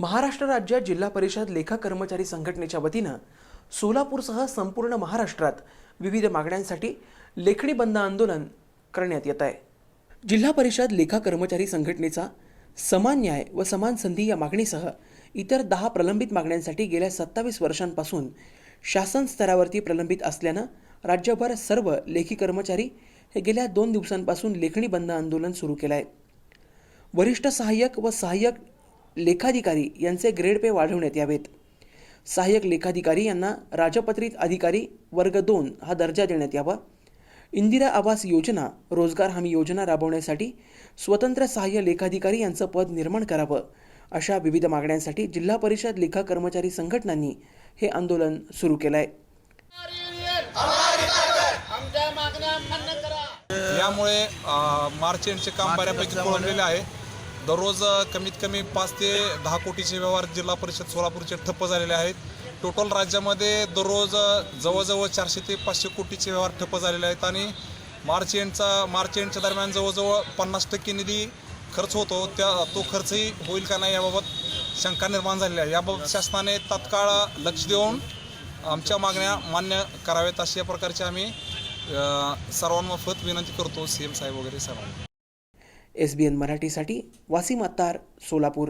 महाराष्ट्र राज्य जिल्हा परिषद लेखा कर्मचारी संघटनेच्या वतीनं सोलापूरसह संपूर्ण महाराष्ट्रात विविध मागण्यांसाठी लेखणी बंद आंदोलन करण्यात येत आहे. जिल्हा परिषद लेखा कर्मचारी संघटनेचा समान न्याय व समान संधी या मागणीसह इतर दहा प्रलंबित मागण्यांसाठी गेल्या सत्तावीस वर्षांपासून शासन स्तरावरती प्रलंबित असल्यानं राज्यभर सर्व लेखी कर्मचारी हे गेल्या दोन दिवसांपासून लेखणी बंद आंदोलन सुरू केलं आहे. वरिष्ठ सहाय्यक व सहाय्यक लेखाधिकारी यांचे ग्रेड पे वाढवण्यात यावेत. सहाय्यक लेखाधिकारी यांना राजपत्रित अधिकारी वर्ग दोन हा दर्जा देण्यात यावा. इंदिरा आवास योजना रोजगार हमी योजना राबवण्यासाठी स्वतंत्र सहाय्य लेखाधिकारी यांचं पद निर्माण करावं अशा विविध मागण्यांसाठी जिल्हा परिषद लेखा कर्मचारी संघटनांनी हे आंदोलन सुरू केलं आहे यामुळे मार्च एंडचे काम बऱ्यापैकी आहे. दररोज कमीत कमी पाच ते दहा कोटीचे व्यवहार जिल्हा परिषद सोलापूरचे ठप्प झालेले आहेत. टोटल राज्यामध्ये दररोज जवळजवळ चारशे ते पाचशे कोटीचे व्यवहार ठप्प झालेले आहेत आणि मार्च एंडचा मार्च एंडच्या दरम्यान जवळजवळ पन्नास टक्के निधी खर्च होतो. त्या तो खर्चही होईल का नाही याबाबत शंका निर्माण झालेली आहे. याबाबत शासनाने तात्काळ लक्ष देऊन आमच्या मागण्या मान्य कराव्यात अशा प्रकारचे आम्ही सर्वांमार्फत विनंती करतो. सी एम साहेब वगैरे सर्वांना. एस बी एन मराठीसाठी वासिम अत्तार सोलापूर.